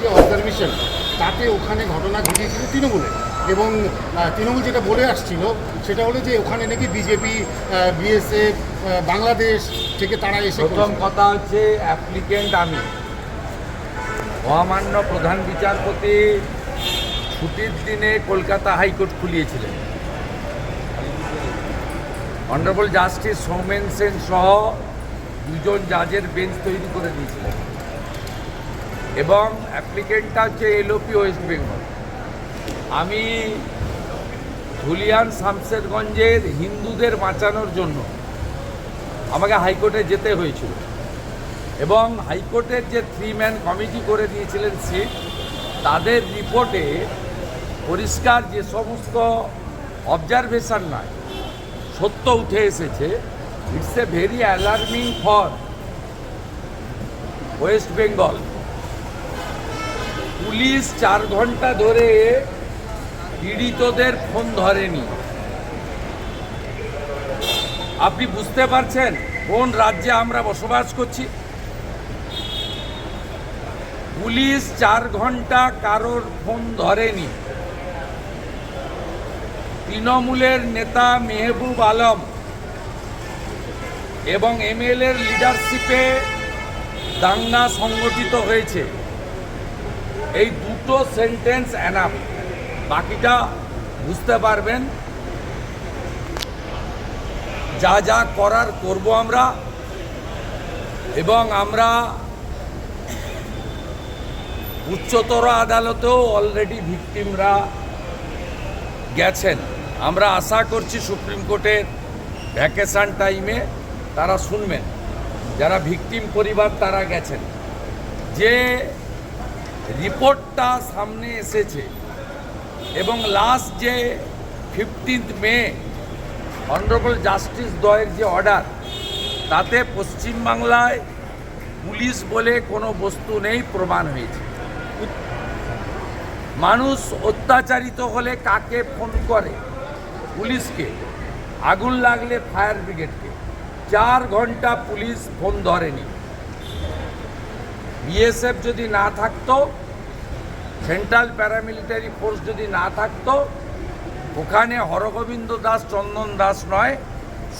যে অবজারভেশন তাতে ওখানে ঘটনা ঘটিয়েছিল তৃণমূলে। এবং তৃণমূল যেটা বলে আসছিল সেটা হলো যে ওখানে নাকি বিজেপি বিএসএফ বাংলাদেশ থেকে তারা এসে প্রথম কথা হচ্ছে অ্যাপ্লিকেন্ট আমি। মহামান্য প্রধান বিচারপতি ছুটির দিনে কলকাতা হাইকোর্ট খুলিয়েছিলেন। অনারেবল জাস্টিস সৌমেন সেন সহ দুজন জাজের বেঞ্চ তৈরি করে দিয়েছিলেন। এবং অ্যাপ্লিকেন্টটা হচ্ছে এলওপি ওয়েস্ট বেঙ্গল। আমি ধুলিয়ান শামশেরগঞ্জের হিন্দুদের বাঁচানোর জন্য আমাকে হাইকোর্টে যেতে হয়েছিল এবং হাইকোর্টের যে থ্রি ম্যান কমিটি করে দিয়েছিলেন সিট, তাদের রিপোর্টে পরিষ্কার যে সমস্ত অবজারভেশন নয় সত্য উঠে এসেছে it's a very alarming for West Bengal police চার ঘণ্টা ধরে পীড়িতদের ফোন ধরেনি। আপনি বুঝতে পারছেন কোন রাজ্যে আমরা বসবাস করছি? পুলিশ চার ঘণ্টা কারোর ফোন ধরেনি। তৃণমূলের নেতা মেহবুব আলম এবং এমএলএর লিডারশিপে দাঙ্গা সংগঠিত হয়েছে। এই দুটো সেন্টেন্স অ্যানাপ বাকিটা বুঝতে পারবেন। যা যা করার করব আমরা। এবং আমরা উচ্চতর আদালতেও অলরেডি ভিকটিমরা গেছেন। আমরা আশা করছি সুপ্রিম কোর্টের ভ্যাকেশন টাইমে তারা শুনবেন। যারা ভিকটিম পরিবার তারা গেছেন। যে রিপোর্টটা সামনে এসেছে এবং লাস্ট যে ফিফটিন্থ মে অনারেবল জাস্টিস দয়ের যে অর্ডার তাতে পশ্চিমবাংলায় পুলিশ বলে কোনো বস্তু নেই, প্রমাণ হয়েছে। মানুষ অত্যাচারিত হলে কাকে ফোন করে? পুলিশকে। আগুন লাগলে ফায়ার ব্রিগেডকে। চার ঘণ্টা পুলিশ ফোন ধরেনি। বিএসএফ যদি না থাকতো, সেন্ট্রাল প্যারামিলিটারি ফোর্স যদি না থাকতো, ওখানে হরগোবিন্দ দাস, চন্দন দাস নয়,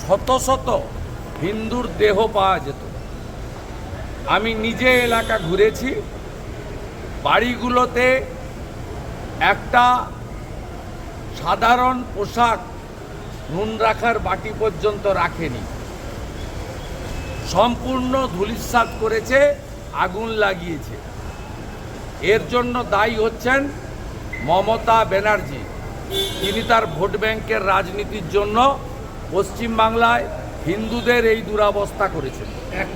শত শত হিন্দুর দেহ পাওয়া যেত। আমি নিজে এলাকা ঘুরেছি, বাড়িগুলোতে একটা সাধারণ পোশাক নুন রাখার বাটি পর্যন্ত রাখেনি। সম্পূর্ণ ধুলিস্বাদ করেছে আগুন লাগিয়েছে। এর জন্য দায়ী হচ্ছেন মমতা ব্যানার্জি। তিনি তার ভোট ব্যাংকের রাজনীতির জন্য পশ্চিমবাংলায় হিন্দুদের এই দুরাবস্থা করেছেন।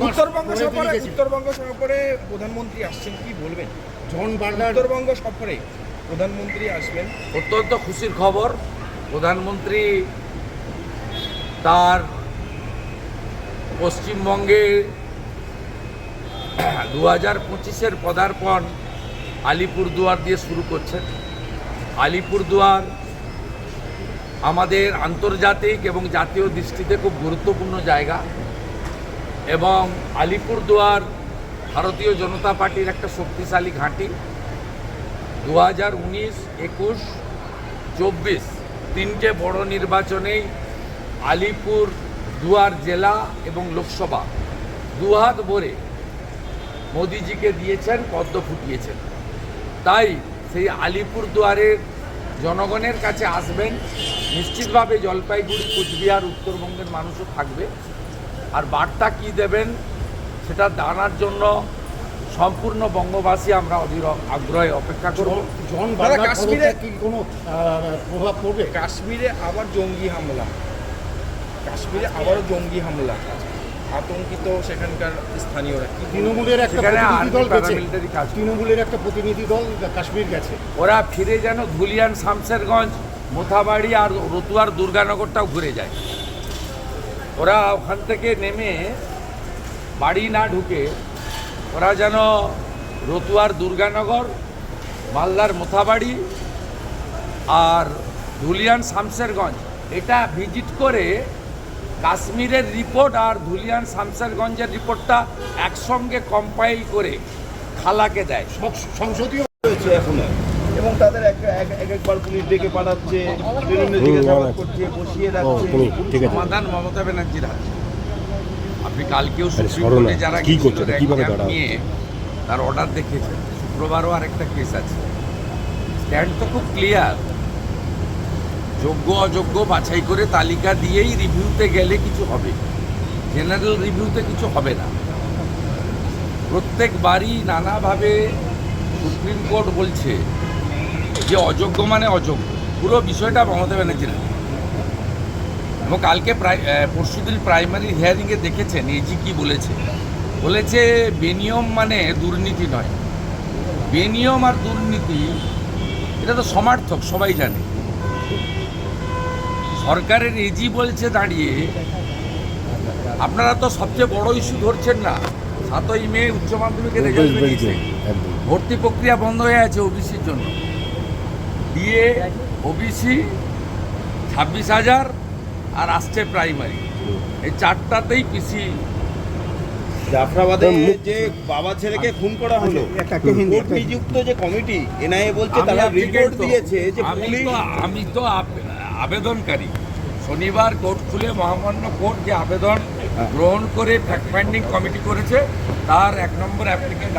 উত্তরবঙ্গ সফরে উত্তরবঙ্গ সফরে প্রধানমন্ত্রী আসছেন কি বলবেন? জন বার্নার উত্তরবঙ্গ সফরে প্রধানমন্ত্রী আসবেন। অত্যন্ত খুশির খবর প্রধানমন্ত্রী তার পশ্চিমবঙ্গে দু হাজার পঁচিশের পদার্পণ আলিপুরদুয়ার দিয়ে শুরু করছেন। আলিপুরদুয়ার আমাদের আন্তর্জাতিক এবং জাতীয় দৃষ্টিতে খুব গুরুত্বপূর্ণ জায়গা এবং আলিপুরদুয়ার ভারতীয় জনতা পার্টির একটা শক্তিশালী ঘাঁটি। দু হাজার উনিশ, একুশ, চব্বিশ তিনটে বড় নির্বাচনেই আলিপুর দুয়ার জেলা এবং লোকসভা। দুহাত ভরে মোদিজিকে দিয়েছেন পদ্ম ফুটিয়েছেন। তাই সেই আলিপুর দুয়ারের জনগণের কাছে আসবেন নিশ্চিতভাবে জলপাইগুড়ি কুচবিহার উত্তরবঙ্গের মানুষও থাকবে। আর বার্তা কি দেবেন সেটা জানার জন্য সম্পূর্ণ বঙ্গবাসী আমরা অধীর আগ্রহে অপেক্ষা করব। জন কাশ্মীরে- কি কোনো প্রভাব পড়বে? কাশ্মীরে আবার জঙ্গি হামলা। কাশ্মীরে আবারও জঙ্গি হামলা। আতঙ্কিত সেখানকার স্থানীয়রা কি তৃণমূলের একটা প্রতিনিধি দল গেছে। তৃণমূলের একটা প্রতিনিধি দল কাশ্মীর গেছে। ওরা ফিরে যেন ধুলিয়ান শামশেরগঞ্জ মোথাবাড়ি আর রতুয়ার দুর্গানগরটাও ঘুরে যায়। ওরা ওখান থেকে নেমে বাড়ি না ঢুকে ওরা যেন রতুয়ার দুর্গানগর মালদার মোথাবাড়ি আর ধুলিয়ান শামশেরগঞ্জ এটা ভিজিট করে কাশ্মীরের রিপোর্ট আর ধুলিয়ান শামশেরগঞ্জের রিপোর্টটা একসঙ্গে কম্পাইল করে খালাকে দেয়। সংসদীয় হয়েছে এখনও। এবং তাদের এক এক- এক একবার পুলিশ ডেকে পাঠাচ্ছে বিভিন্ন জিজ্ঞাসাবাদ করছে বসিয়ে রাখছে। সমাধান মমতা ব্যানার্জির হাতে। আপনি কালকেও সুপ্রিম যারা কি করছ? কীভাবে নিয়ে তার অর্ডার দেখিয়েছেন শুক্রবারও আরেকটা কেস আছে। স্ট্যান্ড তো খুব ক্লিয়ার যোগ্য, অযোগ্য বাছাই করে তালিকা দিয়েই রিভিউতে গেলে কিছু হবে। জেনারেল রিভিউতে কিছু হবে না। প্রত্যেকবারই নানাভাবে সুপ্রিম কোর্ট বলছে যে অযোগ্য মানে অযোগ্য। পুরো বিষয়টা মমতা ব্যানার্জির। এবং কালকে পরশুদিন প্রাইমারি হিয়ারিংয়ে দেখেছেন, এজি কি বলেছে। বলেছে বেনিয়ম মানে দুর্নীতি নয়। বেনিয়ম আর দুর্নীতি, এটা তো সমার্থক, সবাই জানে। সরকারের এজি বলছে দাঁড়িয়ে আপনারা তো সবচেয়ে বড় ইস্যু ধরছেন না। সাতই মে উচ্চ মাধ্যমিকের রেজাল্ট বেরিয়েছে ভর্তি প্রক্রিয়া বন্ধ হয়ে আছে ওবিসির জন্য। দিয়ে ওবিসি ছাব্বিশ হাজার আর আসছে প্রাইমারি। এই চারটাতেই পিসি জাফরাবাদে যে বাবা ছেলেকে খুন করা হলো কোর্ট নিযুক্ত যে কমিটি এনআইএ বলছে তারা রিপোর্ট। দিয়েছে যে আমি তো আমি তো আবেদনকারী। শনিবার কোর্ট খুলে মহামান্য কোর্ট যে আবেদন গ্রহণ করে ফ্যাক্ট ফাইন্ডিং কমিটি করেছে তার এক নম্বর অ্যাপ্লিকেন্ট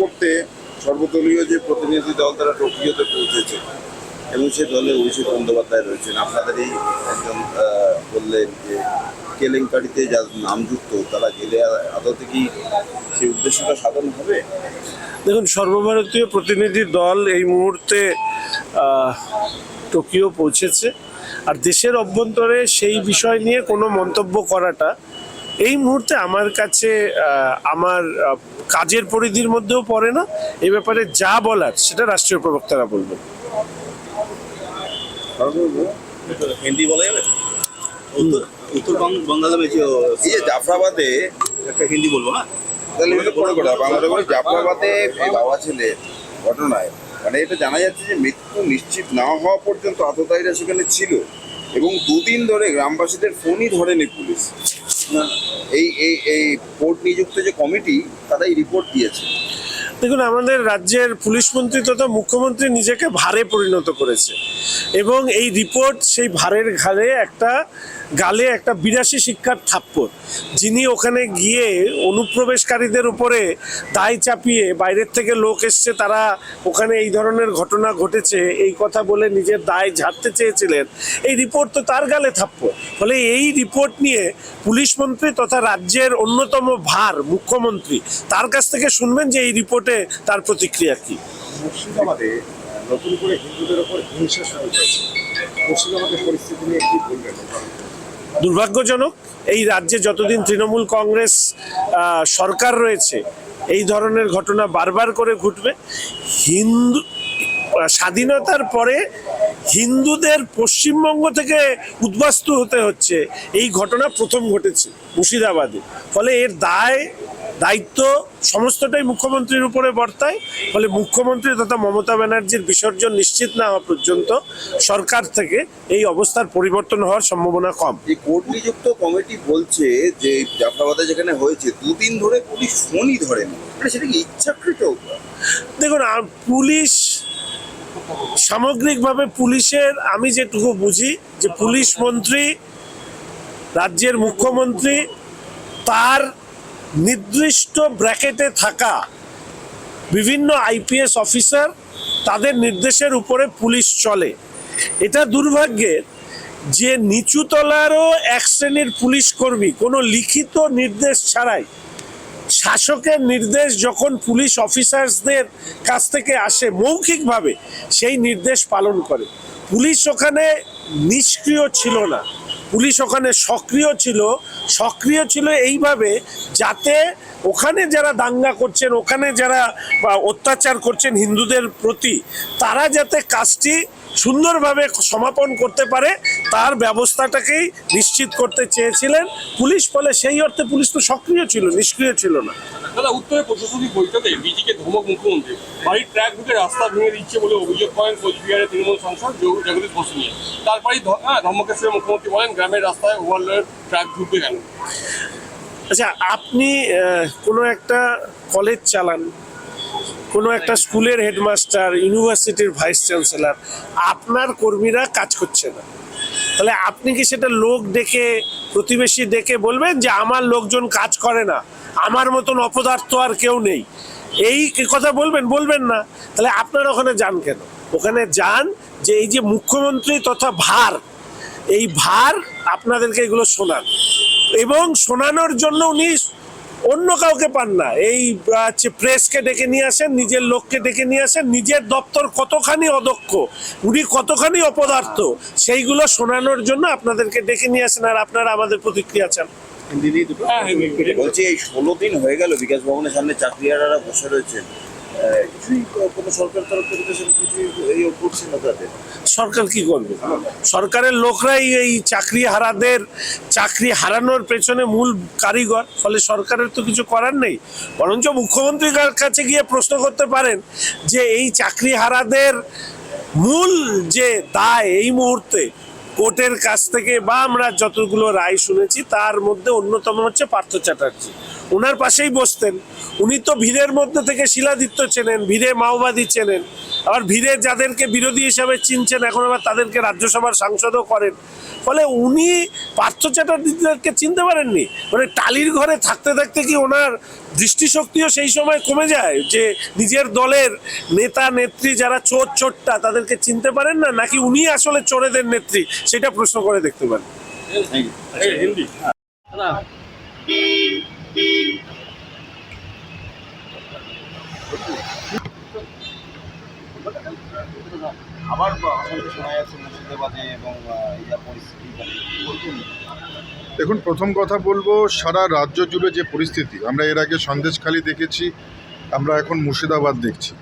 করতে সর্বদলীয় যে প্রতিনিধি দল তারা টোকিওতে পৌঁছেছে এবং সে দলে অভিষেক বন্দ্যোপাধ্যায় রয়েছেন। আপনাদেরই একজন বললেন যে কেলেঙ্কারিতে যার নামযুক্ত তারা গেলে আদতে কি সেই উদ্দেশ্যটা সাধন হবে? দেখুন সর্বভারতীয় প্রতিনিধি দল এই মুহূর্তে টোকিও পৌঁছেছে। আর দেশের অভ্যন্তরে সেই বিষয় নিয়ে কোনো মন্তব্য করাটা এই মুহূর্তে আমার কাছে আমার কাজের পরিধির মধ্যেও পড়ে না। এই ব্যাপারে যা বলার সেটা রাষ্ট্রীয় প্রবক্তারা বলবেন। হিন্দি বলা যাবে? উত্তর উত্তর এই যে জাফরাবাদে একটা হিন্দি বলব না তাহলে করে বাংলাটা জাফরাবাদে বাবা ছেলে ঘটনায় মানে এটা জানা যাচ্ছে যে মৃত্যু নিশ্চিত না হওয়া পর্যন্ত আততায়ীরা সেখানে ছিল এবং দুদিন ধরে গ্রামবাসীদের ফোনই ধরেনি পুলিশ। এই এই এই কোর্ট নিযুক্ত যে কমিটি তারাই রিপোর্ট দিয়েছে। দেখুন, আমাদের রাজ্যের পুলিশ মন্ত্রী তথা মুখ্যমন্ত্রী নিজেকে ভারে পরিণত করেছে। এবং এই রিপোর্ট সেই ভারের ঘাড়ে একটা গালে একটা বিরাশি শিক্ষার থাপ্পড়। যিনি ওখানে গিয়ে অনুপ্রবেশকারীদের উপরে দায় চাপিয়ে বাইরের থেকে লোক এসছে, তারা ওখানে এই ধরনের ঘটনা ঘটেছে, এই কথা বলে নিজের দায় ঝাড়তে চেয়েছিলেন। এই রিপোর্ট তো তার গালে থাপ্পড়। ফলে এই রিপোর্ট নিয়ে পুলিশ মন্ত্রী তথা রাজ্যের অন্যতম ভার মুখ্যমন্ত্রী, তার কাছ থেকে শুনবেন যে এই রিপোর্টে তার প্রতিক্রিয়া কী। মুর্শিদাবাদে নতুন করে হিন্দুদের ওপর হিংসা শুরু হয়েছে। মুর্শিদাবাদের পরিস্থিতি নিয়ে কি বলবেন? দুর্ভাগ্যজনক, এই রাজ্যে যতদিন তৃণমূল কংগ্রেস সরকার রয়েছে, এই ধরনের ঘটনা বারবার করে ঘটবে। হিন্দু স্বাধীনতার পরে হিন্দুদের পশ্চিমবঙ্গ থেকে উদ্বাস্ত হতে হচ্ছে। এই ঘটনা প্রথম ঘটেছে মুর্শিদাবাদে। ফলে এর দায় দায়িত্ব সমস্তটাই মুখ্যমন্ত্রীর উপরে বর্তায় ফলে মুখ্যমন্ত্রী তথা মমতা ব্যানার্জির বিসর্জন নিশ্চিত না হওয়া পর্যন্ত সরকার থেকে এই অবস্থার পরিবর্তন হওয়ার সম্ভাবনা কম। এই কোর্ট নিযুক্ত কমিটি বলছে যে জাফরাবাদে যেখানে হয়েছে দুদিন ধরে পুলিশ ফোনই ধরেনি। মানে সেটা কি ইচ্ছাকৃত দেখুন আর পুলিশ সামগ্রিকভাবে পুলিশের আমি যেটুকু বুঝি যে পুলিশ মন্ত্রী রাজ্যের মুখ্যমন্ত্রী তার নির্দিষ্ট ব্র্যাকেটে থাকা বিভিন্ন আইপিএস অফিসার তাদের নির্দেশের উপরে পুলিশ চলে। এটা দুর্ভাগ্যের যে নিচুতলারও এক শ্রেণির পুলিশ কর্মী কোনো লিখিত নির্দেশ ছাড়াই শাসকের নির্দেশ যখন পুলিশ অফিসার্সদের কাছ থেকে আসে মৌখিকভাবে, সেই নির্দেশ পালন করে। পুলিশ ওখানে নিষ্ক্রিয় ছিল না। পুলিশ ওখানে সক্রিয় ছিল সক্রিয় ছিল এইভাবে যাতে ওখানে যারা দাঙ্গা করছেন, ওখানে যারা অত্যাচার করছেন হিন্দুদের প্রতি, তারা যাতে কাজটি সুন্দরভাবে সমাপন করতে পারে, তার ব্যবস্থাটাকেই নিশ্চিত করতে চেয়েছিলেন পুলিশ ফলে। সেই অর্থে পুলিশ তো সক্রিয় ছিল, নিষ্ক্রিয় ছিল না। দাদা উত্তরে প্রশাসনিক বৈঠকে বিজিকে ধমক মুখ্যমন্ত্রী। বাড়ির ট্র্যাক ঢুকে রাস্তা ভেঙে দিচ্ছে বলে অভিযোগ করেন কোচবিহারের তৃণমূল সাংসদ জগ- জগদীশ বসু নিয়ে। তারপরেই হ্যাঁ ধর্মকেশ্বরের মুখ্যমন্ত্রী বলেন, গ্রামের রাস্তায় ওভারলোডের ট্র্যাক ঢুকবে কেন? আচ্ছা আপনি কোনো একটা কলেজ চালান, কোনো একটা স্কুলের হেডমাস্টার ইউনিভার্সিটির ভাইস চ্যান্সেলার আপনার কর্মীরা কাজ করছে না। তাহলে আপনি কি সেটা লোক দেখে, প্রতিবেশী দেখে বলবেন যে আমার লোকজন কাজ করে না? আমার মতন অপদার্থ আর কেউ নেই। এই কথা বলবেন? বলবেন না। তাহলে আপনারা ওখানে যান কেন? ওখানে যান যে এই যে মুখ্যমন্ত্রী তথা ভার, এই ভার আপনাদেরকে এগুলো শোনান। এবং শোনানোর জন্য উনি অন্য কাউকে পান না। এই হচ্ছে প্রেসকে ডেকে নিয়ে আসেন, নিজের লোককে ডেকে নিয়ে আসেন, নিজের দপ্তর কতখানি অদক্ষ, উনি কতখানি অপদার্থ, সেইগুলো শোনানোর জন্য আপনাদেরকে ডেকে নিয়ে আসেন আর আপনারা আমাদের প্রতিক্রিয়া চান। দুটো? হ্যাঁ, হ্যাঁ, বলছি এই ষোলো দিন হয়ে গেল বিকাশ ভবনের সামনে চাকরিয়ারা বসে রয়েছেন। কিছুই কোনো সরকার তরফ থেকে কিছুই এই করছে না তাদের। সরকার কি করবে? সরকারের লোকরাই এই চাকরি হারাদের চাকরি হারানোর পেছনে মূল কারিগর ফলে সরকারের তো কিছু করার নেই। বরঞ্চ মুখ্যমন্ত্রীর কাছে গিয়ে প্রশ্ন করতে পারেন যে এই চাকরি হারাদের মূল যে দায় এই মুহূর্তে কোর্টের কাছ থেকে বা আমরা যতগুলো রায় শুনেছি, তার মধ্যে অন্যতম হচ্ছে পার্থ চ্যাটার্জি। ওনার পাশেই বসতেন। উনি তো ভিড়ের মধ্যে থেকে শিলাদিত্য চেনেন, ভিড়ে মাওবাদী চেনেন। আবার ভিড়ে যাদেরকে বিরোধী হিসাবে চিনছেন, এখন আবার তাদেরকে রাজ্যসভার সাংসদও করেন। ফলে উনি পার্থ চ্যাটার্জিদেরকে চিনতে পারেননি। মানে টালির ঘরে থাকতে থাকতে কি ওনার দৃষ্টিশক্তিও সেই সময় কমে যায়? যে নিজের দলের নেতা, নেত্রী যারা চোর, চোরটা, তাদেরকে চিনতে পারেন না? নাকি উনি আসলে চোরেদের নেত্রী? সেটা প্রশ্ন করে দেখতে পারেন। হিন্দি আবার মানে দেখুন, প্রথম কথা বলব, সারা রাজ্য জুড়ে যে পরিস্থিতি, আমরা এর আগে সন্দেশখালি দেখেছি, আমরা এখন মুর্শিদাবাদ দেখছি।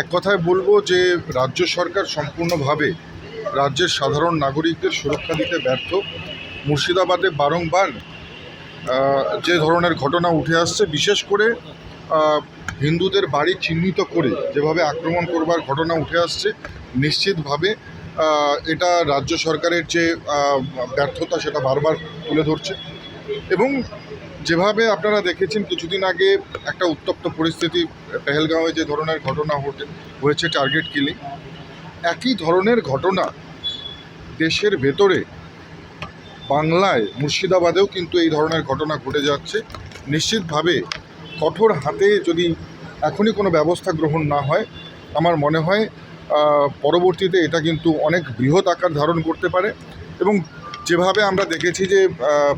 এক কথায় বলব যে, রাজ্য সরকার সম্পূর্ণভাবে রাজ্যের সাধারণ নাগরিকদের সুরক্ষা দিতে ব্যর্থ। মুর্শিদাবাদে বারংবার যে ধরনের ঘটনা উঠে আসছে, বিশেষ করে হিন্দুদের বাড়ি চিহ্নিত করে যেভাবে আক্রমণ করবার ঘটনা উঠে আসছে নিশ্চিতভাবে এটা রাজ্য সরকারের যে ব্যর্থতা সেটা বারবার তুলে ধরছে। এবং যেভাবে আপনারা দেখেছেন, কিছুদিন আগে একটা উত্তপ্ত পরিস্থিতি, পেহেলগাঁওয়ে যে ধরনের ঘটনা ঘটে হয়েছে টার্গেট কিলিং, একই ধরনের ঘটনা দেশের ভেতরে, বাংলায়, মুর্শিদাবাদেও কিন্তু এই ধরনের ঘটনা ঘটে যাচ্ছে। নিশ্চিতভাবে কঠোর হাতে যদি এখনই কোনো ব্যবস্থা গ্রহণ না হয়, আমার মনে হয় পরবর্তীতে এটা কিন্তু অনেক বৃহৎ আকার ধারণ করতে পারে এবং যেভাবে আমরা দেখেছি যে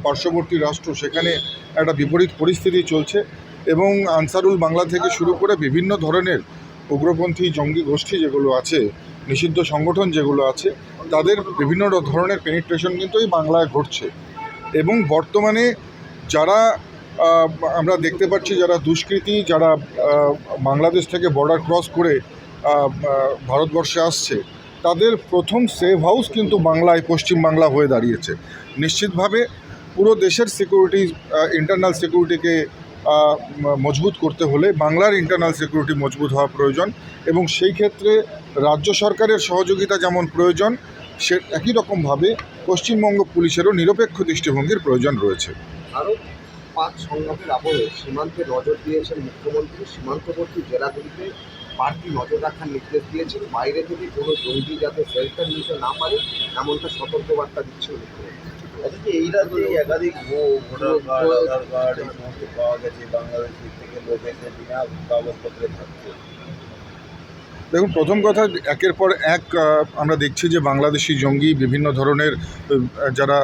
পার্শ্ববর্তী রাষ্ট্র সেখানে একটা বিপরীত পরিস্থিতি চলছে এবং আনসারুল বাংলা থেকে শুরু করে বিভিন্ন ধরনের উগ্রপন্থী, জঙ্গি গোষ্ঠী যেগুলো আছে, নিষিদ্ধ সংগঠন যেগুলো আছে, তাদের বিভিন্ন ধরনের পেনিট্রেশন কিন্তু এই বাংলায় ঘটছে। এবং বর্তমানে যারা আমরা দেখতে পাচ্ছি যারা দুষ্কৃতী, যারা বাংলাদেশ থেকে বর্ডার ক্রস করে ভারতবর্ষে আসছে, তাদের প্রথম সেভ হাউস কিন্তু বাংলায় পশ্চিম বাংলা হয়ে দাঁড়িয়েছে। নিশ্চিতভাবে পুরো দেশের সিকিউরিটি ইন্টারনাল সিকিউরিটিকে মজবুত করতে হলে বাংলার ইন্টারনাল সিকিউরিটি মজবুত হওয়া প্রয়োজন এবং সেই ক্ষেত্রে রাজ্য সরকারের সহযোগিতা যেমন প্রয়োজন, সে একই রকমভাবে পশ্চিমবঙ্গ পুলিশেরও নিরপেক্ষ দৃষ্টিভঙ্গির প্রয়োজন রয়েছে। ভারত পাক সংঘাতের আবহে সীমান্তে নজর দিয়েছেন মুখ্যমন্ত্রী। সীমান্তবর্তী জেলাগুলিতে বাড়তি নজর রাখার নির্দেশ দিয়েছেন বাইরে থেকে কোনো জঙ্গি যাতে শেল্টার নিতে না পারে এমনটা সতর্কবার্তা মুখ্যমন্ত্রী আচ্ছা এই রাজ্যে একাধিক ভোটার কার্ড আধার কার্ড এই সমস্ত পাওয়া গেছে বাংলাদেশ থেকে লোক এসে বিনা কাগজপত্রে থাকছে। দেখুন প্রথম কথা একের পর এক আমরা দেখছি যে বাংলাদেশি জঙ্গি বিভিন্ন ধরনের যারা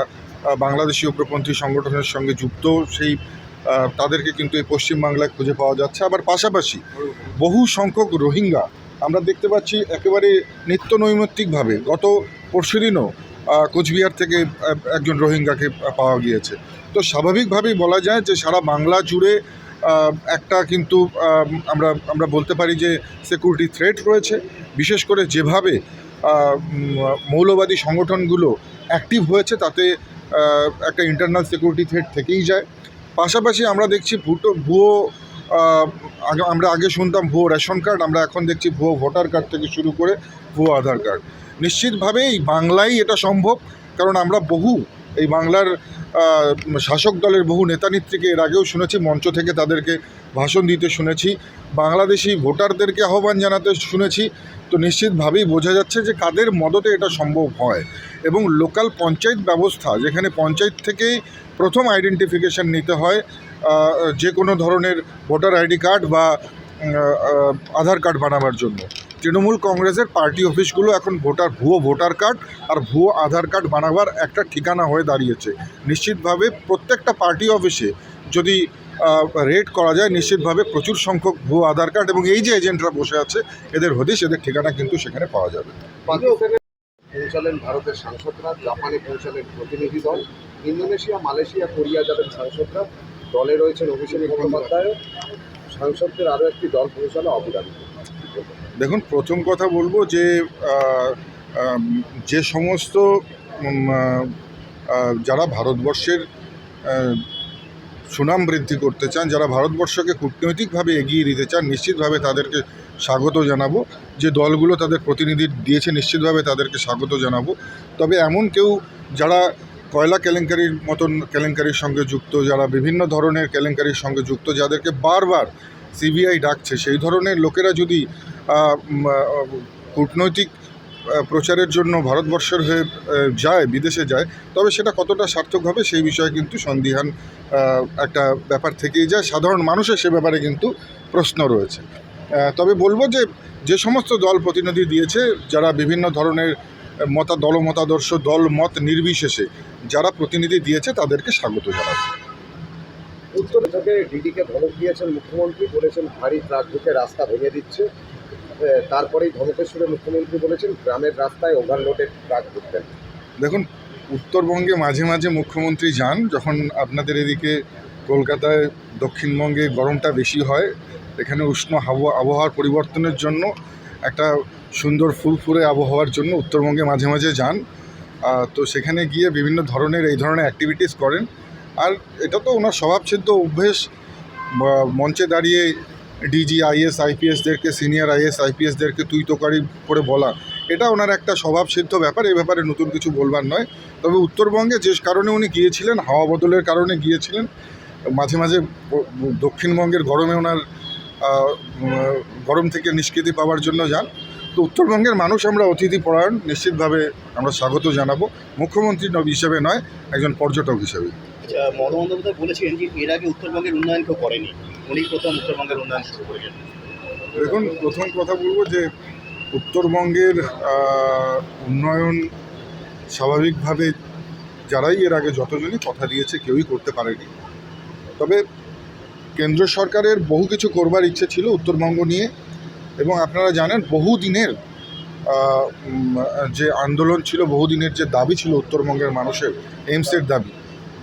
বাংলাদেশি উগ্রপন্থী সংগঠনের সঙ্গে যুক্ত সেই তাদেরকে কিন্তু এই পশ্চিমবাংলায় খুঁজে পাওয়া যাচ্ছে। আবার পাশাপাশি বহু সংখ্যক রোহিঙ্গা আমরা দেখতে পাচ্ছি একেবারে নিত্য নৈমিত্তিকভাবে। গত পরশুদিনও কোচবিহার থেকে একজন রোহিঙ্গাকে পাওয়া গিয়েছে। তো স্বাভাবিকভাবেই বলা যায় যে সারা বাংলা জুড়ে একটা কিন্তু আমরা আমরা বলতে পারি যে সিকিউরিটি থ্রেট রয়েছে। বিশেষ করে যেভাবে মৌলবাদী সংগঠনগুলো অ্যাক্টিভ হয়েছে, তাতে একটা ইন্টারনাল সিকিউরিটি থ্রেট থেকেই যায়। পাশাপাশি আমরা দেখছি ভুটো, ভুয়ো আমরা আগে শুনতাম ভুয়ো রেশন কার্ড, আমরা এখন দেখছি ভুয়ো ভোটার কার্ড থেকে শুরু করে ভুয়ো আধার কার্ড। নিশ্চিতভাবেই বাংলায় এটা সম্ভব, কারণ আমরা বহু, এই বাংলার শাসক দলের বহু নেতানেত্রীকে এর আগেও শুনেছি, মঞ্চ থেকে তাদেরকে ভাষণ দিতে শুনেছি, বাংলাদেশি ভোটারদেরকে আহ্বান জানাতে শুনেছি। তো নিশ্চিতভাবেই বোঝা যাচ্ছে যে কাদের মদতে এটা সম্ভব হয়। এবং লোকাল পঞ্চায়েত ব্যবস্থা, যেখানে পঞ্চায়েত থেকেই প্রথম আইডেন্টিফিকেশন নিতে হয় যে কোনো ধরনের ভোটার আইডি কার্ড বা আধার কার্ড বানাবার জন্য। তৃণমূল কংগ্রেসের পার্টি অফিসগুলো এখন ভোটার, ভুয়ো ভোটার কার্ড আর ভুয়ো আধার কার্ড বানাবার একটা ঠিকানা হয়ে দাঁড়িয়েছে। নিশ্চিতভাবে প্রত্যেকটা পার্টি অফিসে যদি রেড করা যায়, নিশ্চিতভাবে প্রচুর সংখ্যক ভুয়ো আধার কার্ড এবং এই যে এজেন্টরা বসে আছে, এদের হদিশ, এদের ঠিকানা কিন্তু সেখানে পাওয়া যাবে। পৌঁছালেন ভারতের সাংসদরা, জাপানে পৌঁছালেন প্রতিনিধি দল। ইন্দোনেশিয়া, মালয়েশিয়া, কোরিয়া যাবেন সাংসদরা, দলে রয়েছেন অভিষেক বন্দ্যোপাধ্যায় সাংসদদের আরও একটি দল পৌঁছালো আবুধাবিতে দেখুন, প্রথম কথা বলব যে যে সমস্ত যারা ভারতবর্ষের সুনাম বৃদ্ধি করতে চান, যারা ভারতবর্ষকে কূটনৈতিকভাবে এগিয়ে দিতে চান, নিশ্চিতভাবে তাদেরকে স্বাগত জানাব। যে দলগুলো তাদের প্রতিনিধি দিয়েছে, নিশ্চিতভাবে তাদেরকে স্বাগত জানাব। তবে এমন কেউ যারা কয়লা কেলেঙ্কারির মতন কেলেঙ্কারির সঙ্গে যুক্ত, যারা বিভিন্ন ধরনের কেলেঙ্কারির সঙ্গে যুক্ত, যাদেরকে বারবার সিবিআই ডাকছে, সেই ধরনের লোকেরা যদি কূটনৈতিক প্রচারের জন্য ভারতবর্ষের হয়ে যায়, বিদেশে যায়, তবে সেটা কতটা সার্থক হবে সেই বিষয়ে কিন্তু সন্দিহান একটা ব্যাপার থেকেই যায়। সাধারণ মানুষের সে ব্যাপারে কিন্তু প্রশ্ন রয়েছে। তবে বলব যে যে সমস্ত দল প্রতিনিধি দিয়েছে, যারা বিভিন্ন ধরনের মতা দল মতাদর্শ দল মত নির্বিশেষে যারা প্রতিনিধি দিয়েছে তাদেরকে স্বাগত জানাব উত্তর থেকে ডিডিকে ধমক দিয়েছেন মুখ্যমন্ত্রী বলেছেন ভারী ট্রাক ঢুকে রাস্তা ভেঙে দিচ্ছে। তারপরেই ধমকের সুরে মুখ্যমন্ত্রী বলেছেন গ্রামের রাস্তায় ওভারলোডেড ট্রাক ঢুকতেন দেখুন উত্তরবঙ্গে মাঝে মাঝে মুখ্যমন্ত্রী যান যখন আপনাদের এদিকে কলকাতায় দক্ষিণবঙ্গে গরমটা বেশি হয় এখানে উষ্ণ হাওয়া আবহাওয়ার পরিবর্তনের জন্য একটা সুন্দর ফুরফুরে আবহাওয়ার জন্য উত্তরবঙ্গে মাঝে মাঝে যান। তো সেখানে গিয়ে বিভিন্ন ধরনের এই ধরনের অ্যাক্টিভিটিস করেন। আর এটা তো ওনার স্বভাবসিদ্ধ অভ্যেস। মঞ্চে দাঁড়িয়ে ডিজি আইএস আইপিএসদেরকে সিনিয়র আইএস আইপিএসদেরকে তুই তোকারি করে বলা, এটা ওনার একটা স্বভাবসিদ্ধ ব্যাপার, এই ব্যাপারে নতুন কিছু বলবার নয়। তবে উত্তরবঙ্গে যে কারণে উনি গিয়েছিলেন, হাওয়া বদলের কারণে গিয়েছিলেন, মাঝে মাঝে দক্ষিণবঙ্গের গরমে ওনার গরম থেকে নিষ্কৃতি পাওয়ার জন্য যান। তো উত্তরবঙ্গের মানুষ আমরা অতিথি পরায়ণ নিশ্চিতভাবে আমরা স্বাগত জানাব। মুখ্যমন্ত্রী নব হিসেবে নয় একজন পর্যটক হিসেবে। বলেছিলেন যে এর আগে উত্তরবঙ্গের উন্নয়ন কেউ করেনি। উনি প্রথম উত্তরবঙ্গের উন্নয়ন শুরু করেছেন। দেখুন প্রথম কথা বলব যে উত্তরবঙ্গের উন্নয়ন স্বাভাবিকভাবে যারাই এর আগে যতজনই কথা দিয়েছে কেউই করতে পারেনি। তবে কেন্দ্র সরকারের বহু কিছু করবার ইচ্ছে ছিল উত্তরবঙ্গ নিয়ে এবং আপনারা জানেন বহু দিনের আহ, উম, যে আন্দোলন ছিল বহুদিনের যে দাবি ছিল উত্তরবঙ্গের মানুষের এইমসের দাবি।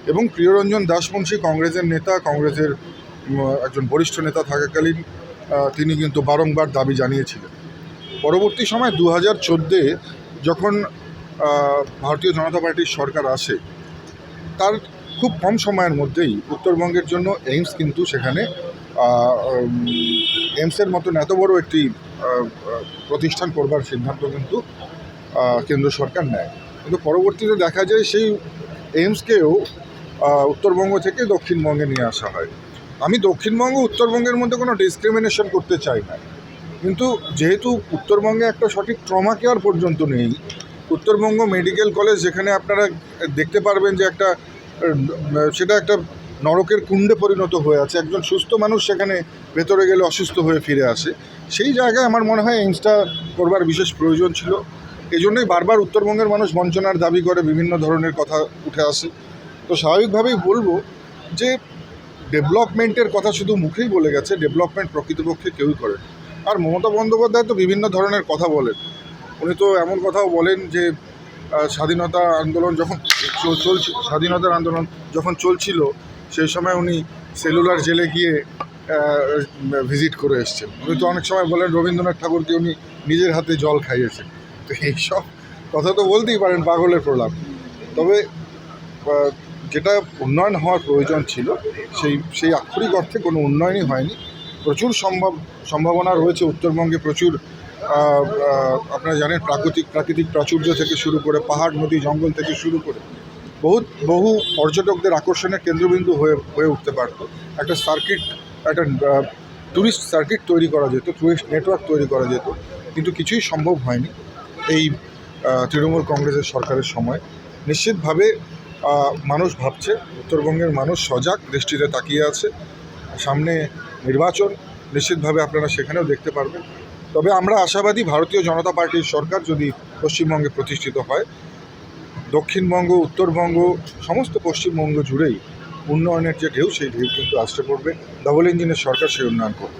এবং প্রিয়রঞ্জন দাসমুন্সী কংগ্রেসের নেতা কংগ্রেসের একজন বরিষ্ঠ নেতা থাকাকালীন তিনি কিন্তু বারংবার দাবি জানিয়েছিলেন। পরবর্তী সময় দু হাজার চোদ্দে যখন ভারতীয় জনতা পার্টির সরকার আসে তার খুব কম সময়ের মধ্যেই উত্তরবঙ্গের জন্য এইমস কিন্তু সেখানে এইমসের মতন এত বড় একটি প্রতিষ্ঠান করবার সিদ্ধান্ত কিন্তু কেন্দ্র সরকার নেয়। কিন্তু পরবর্তীতে দেখা যায় সেই এইমসকেও উত্তরবঙ্গ থেকে দক্ষিণবঙ্গে নিয়ে আসা হয়। আমি দক্ষিণবঙ্গ, উত্তরবঙ্গের মধ্যে কোনো ডিসক্রিমিনেশন করতে চাই না। কিন্তু যেহেতু উত্তরবঙ্গে একটা সঠিক ট্রমা কেয়ার পর্যন্ত নেই, উত্তরবঙ্গ মেডিকেল কলেজ যেখানে আপনারা দেখতে পারবেন যে একটা সেটা একটা নরকের কুণ্ডে পরিণত হয়ে আছে। একজন সুস্থ মানুষ সেখানে ভেতরে গেলে অসুস্থ হয়ে ফিরে আসে। সেই জায়গায় আমার মনে হয় এইমসটা করবার বিশেষ প্রয়োজন ছিল। এই জন্যই বারবার উত্তরবঙ্গের মানুষ বঞ্চনার দাবি করে, বিভিন্ন ধরনের কথা উঠে আসে। তো স্বাভাবিকভাবেই বলব যে, ডেভেলপমেন্টের কথা শুধু মুখেই বলে গেছে, ডেভেলপমেন্ট প্রকৃতপক্ষে কেউই করে আর মমতা বন্দ্যোপাধ্যায় তো বিভিন্ন ধরনের কথা বলেন। উনি তো এমন কথাও বলেন যে স্বাধীনতা আন্দোলন যখন চল- চলছিল স্বাধীনতার আন্দোলন যখন চলছিল, সেই সময় উনি সেলুলার জেলে গিয়ে ভিজিট করে এসছেন। উনি তো অনেক সময় বলেন, রবীন্দ্রনাথ ঠাকুরকে উনি নিজের হাতে জল খাইয়েছেন। তো এইসব কথা তো বলতেই পারেন, পাগলের প্রলাপ। তবে যেটা উন্নয়ন হওয়ার প্রয়োজন ছিল, সেই সেই আক্ষরিক অর্থে কোনো উন্নয়নই হয়নি। প্রচুর সম্ভব, সম্ভাবনা রয়েছে, উত্তরবঙ্গে প্রচুর আপনারা জানেন প্রাকৃতিক প্রাকৃতিক প্রাচুর্য থেকে শুরু করে পাহাড়, নদী, জঙ্গল থেকে শুরু করে বহুত, বহু পর্যটকদের আকর্ষণের কেন্দ্রবিন্দু হয়ে হয়ে উঠতে পারতো। একটা সার্কিট একটা ট্যুরিস্ট সার্কিট তৈরি করা যেত ট্যুরিস্ট নেটওয়ার্ক তৈরি করা যেত, কিন্তু কিছুই সম্ভব হয়নি এই তৃণমূল কংগ্রেসের সরকারের সময়। নিশ্চিতভাবে মানুষ ভাবছে, উত্তরবঙ্গের মানুষ সজাগ দৃষ্টিতে তাকিয়ে আছে। সামনে নির্বাচন, নিশ্চিতভাবে আপনারা সেখানেও দেখতে পারবেন। তবে আমরা আশাবাদী ভারতীয় জনতা পার্টির সরকার যদি পশ্চিমবঙ্গে প্রতিষ্ঠিত হয় দক্ষিণবঙ্গ উত্তরবঙ্গ সমস্ত পশ্চিমবঙ্গ জুড়েই উন্নয়নের যে ঢেউ সেই ঢেউ কিন্তু আসতে পড়বে। ডবল ইঞ্জিনের সরকার সেই উন্নয়ন করবে।